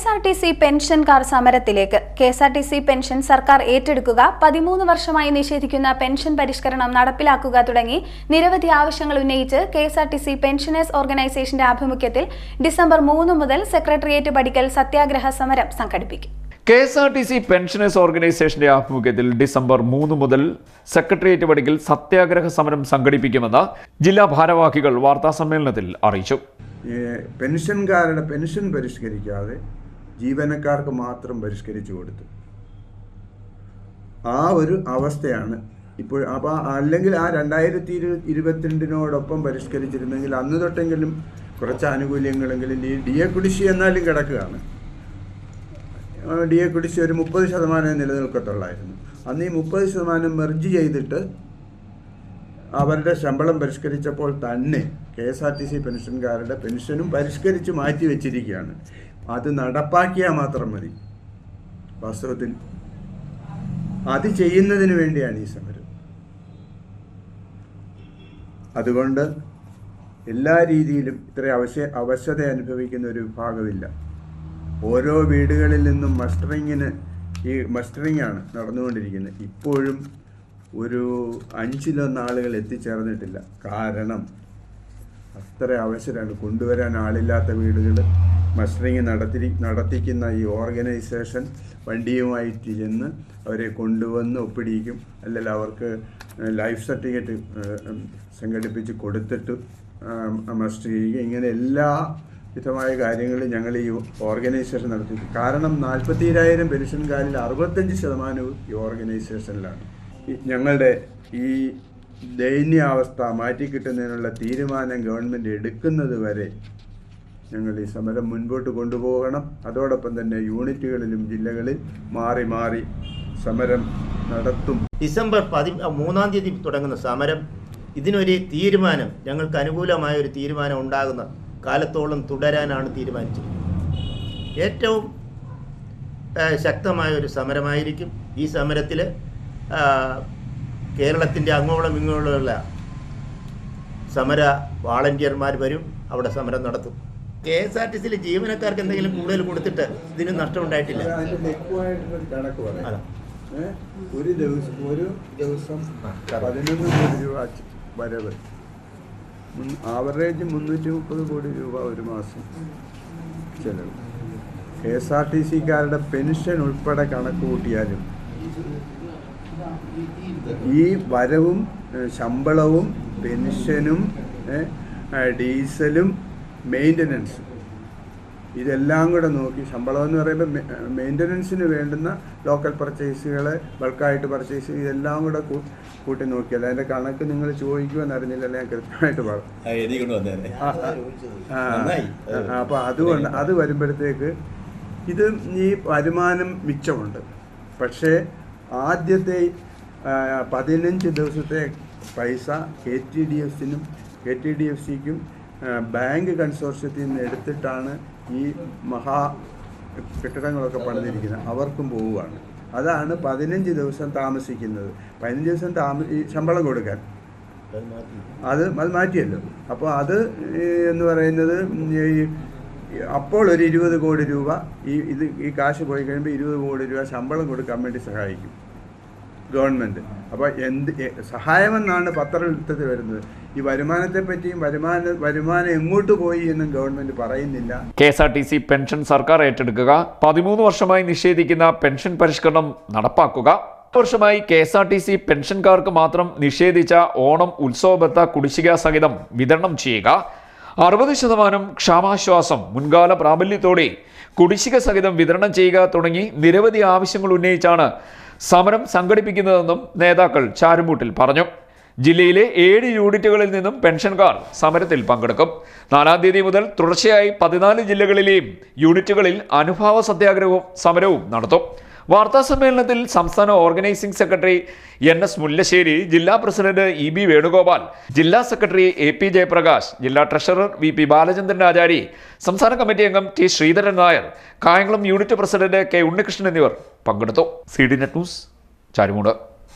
S R T C പെൻഷൻകാർ സമരത്തിലേക്ക്. K S R T C pension സർക്കാർ ഏറ്റെടുക്കുക പതിമൂന്ന് വർഷമായി നിഷേധിക്കുന്ന പെൻഷൻ പരിഷ്കരണം നടപ്പിലാക്കുക തുടങ്ങി നിരവധി ആവശ്യങ്ങൾ ഉന്നയിച്ച് K S R T C pensioners ഓർഗനൈസേഷന്റെ ആഭിമുഖ്യത്തിൽ ഡിസംബർ മൂന്ന് മുതൽ സെക്രട്ടേറിയറ്റ് പടിക്കൽ സത്യാഗ്രഹ സമരം സംഘടിപ്പിക്കും. K S R T C pensioners ഓർഗനൈസേഷന്റെ ആഭിമുഖ്യത്തിൽ ഡിസംബർ മൂന്ന് മുതൽ സെക്രട്ടേറിയറ്റ് പടിക്കൽ സത്യാഗ്രഹ സമരം സംഘടിപ്പിക്കുമെന്ന് ജില്ലാ ഭാരവാഹികൾ വാർത്താസമ്മേളനത്തിൽ അറിയിച്ചു. പെൻഷൻകാരുടെ പെൻഷൻ പരിഷ്കരിക്കാതെ ജീവനക്കാർക്ക് മാത്രം പരിഷ്കരിച്ചു കൊടുത്തു. ആ ഒരു അവസ്ഥയാണ് ഇപ്പോൾ അപ്പോൾ അല്ലെങ്കിൽ ആ രണ്ടായിരത്തി ഇരു ഇരുപത്തിരണ്ടിനോടൊപ്പം പരിഷ്കരിച്ചിരുന്നെങ്കിൽ അന്ന് തൊട്ടെങ്കിലും കുറച്ച് ആനുകൂല്യങ്ങളെങ്കിലും ഈ ഡി എ കുടിശ്ശി എന്നാലും കിടക്കുകയാണ്. ഡി എ കുടിശ്ശി ഒരു മുപ്പത് ശതമാനം നിലനിൽക്കത്തുള്ളായിരുന്നു. അന്ന് ഈ മുപ്പത് ശതമാനം മെർജ് ചെയ്തിട്ട് അവരുടെ ശമ്പളം പരിഷ്കരിച്ചപ്പോൾ തന്നെ K S R T C പെൻഷൻകാരുടെ പെൻഷനും പരിഷ്കരിച്ച് മാറ്റി വെച്ചിരിക്കുകയാണ്. അത് നടപ്പാക്കിയാൽ മാത്രം മതി. വാസ്തവത്തിൽ അത് ചെയ്യുന്നതിന് വേണ്ടിയാണ് ഈ സമരം. അതുകൊണ്ട് എല്ലാ രീതിയിലും ഇത്ര അവശ്യ അവശത അനുഭവിക്കുന്ന ഒരു വിഭാഗമില്ല. ഓരോ വീടുകളിൽ നിന്നും മസ്റ്ററിങ്ങിന് ഈ മസ്റ്ററിംഗ് ആണ് നടന്നുകൊണ്ടിരിക്കുന്നത്. ഇപ്പോഴും ഒരു അഞ്ചിലൊന്ന് ആളുകൾ എത്തിച്ചേർന്നിട്ടില്ല. കാരണം അത്ര അവസരമാണ് കൊണ്ടുവരാൻ ആളില്ലാത്ത വീടുകൾ മസ്റ്ററിങ് നടത്തി നടത്തിക്കുന്ന ഈ ഓർഗനൈസേഷൻ വണ്ടിയുമായിട്ട് ചെന്ന് അവരെ കൊണ്ടുവന്ന് ഒപ്പിടിക്കും അല്ലെങ്കിൽ അവർക്ക് ലൈഫ് സർട്ടിഫിക്കറ്റ് സംഘടിപ്പിച്ച് കൊടുത്തിട്ട് മസ്റ്റർ ചെയ്യുക. ഇങ്ങനെ എല്ലാ വിധമായ കാര്യങ്ങൾ ഞങ്ങൾ ഈ ഓർഗനൈസേഷൻ നടത്തി കാരണം നാൽപ്പത്തിരായിരം പെൻഷൻകാരിൽ അറുപത്തഞ്ച് ശതമാനവും ഈ ഓർഗനൈസേഷനിലാണ്. ഞങ്ങളുടെ ഈ ദയനീയാവസ്ഥ മാറ്റിക്കിട്ടുന്നതിനുള്ള തീരുമാനം ഗവൺമെന്റ് എടുക്കുന്നത് വരെ ഞങ്ങൾ ഈ സമരം മുൻപോട്ട് കൊണ്ടുപോകണം. അതോടൊപ്പം തന്നെ യൂണിറ്റുകളിലും ജില്ലകളിൽ മാറി മാറി സമരം നടത്തും. ഡിസംബർ പതി മൂന്നാം തീയതി തുടങ്ങുന്ന സമരം ഇതിനൊരു തീരുമാനം ഞങ്ങൾക്ക് അനുകൂലമായ ഒരു തീരുമാനം ഉണ്ടാകുന്ന കാലത്തോളം തുടരാനാണ് തീരുമാനിച്ചത് ഏറ്റവും ശക്തമായ ഒരു സമരമായിരിക്കും. ഈ സമരത്തിൽ കേരളത്തിന്റെ അങ്ങോളം ഇങ്ങോളമുള്ള സമര വാളണ്ടിയർമാർ വരും അവിടെ സമരം നടത്തും. കെ എസ് ആർ ടി സിയിലെ ജീവനക്കാർക്ക് എന്തെങ്കിലും കൂടുതൽ കൊടുത്തിട്ട് ഇതിന് നഷ്ടം ഉണ്ടായിട്ടില്ല. ഒരു ദിവസം ഒരു ദിവസം പതിനൊന്ന് കോടി രൂപ വരവ്. ആവറേജ് മുന്നൂറ്റി മുപ്പത് കോടി രൂപ ഒരു മാസം ചെലവ്. കെ എസ് ആർ ടി സിക്കാരുടെ പെൻഷൻ ഉൾപ്പെടെ കണക്ക് കൂട്ടിയാലും ഈ വരവും ശമ്പളവും പെൻഷനും ഡീസലും മെയിന്റനൻസും ഇതെല്ലാം കൂടെ നോക്കി ശമ്പളം എന്ന് പറയുമ്പോൾ മെയിന്റനൻസിന് വേണ്ടുന്ന ലോക്കൽ പർച്ചേസുകൾ ബൾക്കായിട്ട് പർച്ചേസ് ഇതെല്ലാം കൂടെ കൂട്ടി നോക്കിയാൽ അതിന്റെ കണക്ക് നിങ്ങൾ ചോദിക്കുമെന്ന് അറിഞ്ഞില്ലല്ലോ ഞാൻ കൃത്യമായിട്ട് പറഞ്ഞു. അപ്പോൾ അതുകൊണ്ട് അത് വരുമ്പോഴത്തേക്ക് ഇത് ഈ വരുമാനം മിച്ചമുണ്ട്. പക്ഷേ ആദ്യത്തെ പതിനഞ്ച് ദിവസത്തെ പൈസ കെ ടി ഡി എഫ് സിനും കെ ടി ഡി എഫ് സിക്കും ബാങ്ക് കൺസോർഷ്യത്തിൽ നിന്ന് എടുത്തിട്ടാണ് ഈ മഹാ കെട്ടിടങ്ങളൊക്കെ പണിതിരിക്കുന്നത്. അവർക്കും പോവുകയാണ്. അതാണ് പതിനഞ്ച് ദിവസം താമസിക്കുന്നത്. പതിനഞ്ച് ദിവസം താമ ശമ്പളം കൊടുക്കാൻ. അത് അത് മാറ്റിയല്ലോ. അപ്പോൾ അത് എന്ന് പറയുന്നത് ഈ അപ്പോൾ ഒരു ഇരുപത് കോടി രൂപ ഈ ഇത് ഈ കാശ് പോയി കഴിയുമ്പോൾ ഇരുപത് കോടി രൂപ ശമ്പളം കൊടുക്കാൻ വേണ്ടി സഹായിക്കും. ഗവൺമെന്റ് അപ്പോൾ എന്ത് സഹായമെന്നാണ് പത്രത്തിൽ വരുന്നത്. ഈ വരുമാനത്തെ പറ്റിയും വരുമാന വരുമാനം എങ്ങോട്ട് പോയി എന്നും ഗവൺമെന്റ് പറയുന്നില്ല. K S R T C pension സർക്കാർ ഏറ്റെടുക്കുക. പതിമൂന്ന് വർഷമായി നിഷേധിക്കുന്ന പെൻഷൻ പരിഷ്കരണം നടപ്പാക്കുക. വർഷമായി K S R T C പെൻഷൻകാർക്ക് മാത്രം നിഷേധിച്ച ഓണം ഉത്സവബത്ത കുടിശ്ശിക സഹിതം വിതരണം ചെയ്യുക. അറുപത് ശതമാനം ക്ഷാമാശ്വാസം മുൻകാല പ്രാബല്യത്തോടെ കുടിശ്ശിക സഹിതം വിതരണം ചെയ്യുക തുടങ്ങി നിരവധി ആവശ്യങ്ങൾ ഉന്നയിച്ചാണ് സമരം സംഘടിപ്പിക്കുന്നതെന്നും നേതാക്കൾ ചാരുമൂട്ടിൽ പറഞ്ഞു. ജില്ലയിലെ ഏഴ് യൂണിറ്റുകളിൽ നിന്നും പെൻഷൻകാർ സമരത്തിൽ പങ്കെടുക്കും. നാലാം തീയതി മുതൽ തുടർച്ചയായി പതിനാല് ജില്ലകളിലെയും യൂണിറ്റുകളിൽ അനുഭാവ സത്യാഗ്രഹവും സമരവും നടത്തും. വാർത്താ സമ്മേളനത്തിൽ സംസ്ഥാന organising secretary N S Mullassery ജില്ലാ പ്രസിഡന്റ് ഇ ബി വേണുഗോപാൽ ജില്ലാ സെക്രട്ടറി എ പി ജയപ്രകാശ് ജില്ലാ treasurer V P Balachandran Achari സംസ്ഥാന കമ്മിറ്റി അംഗം T Sreedharan Nair Kayamkulam unit president K Unnikrishnan എന്നിവർ പങ്കെടുത്തു. C D net news Charummood.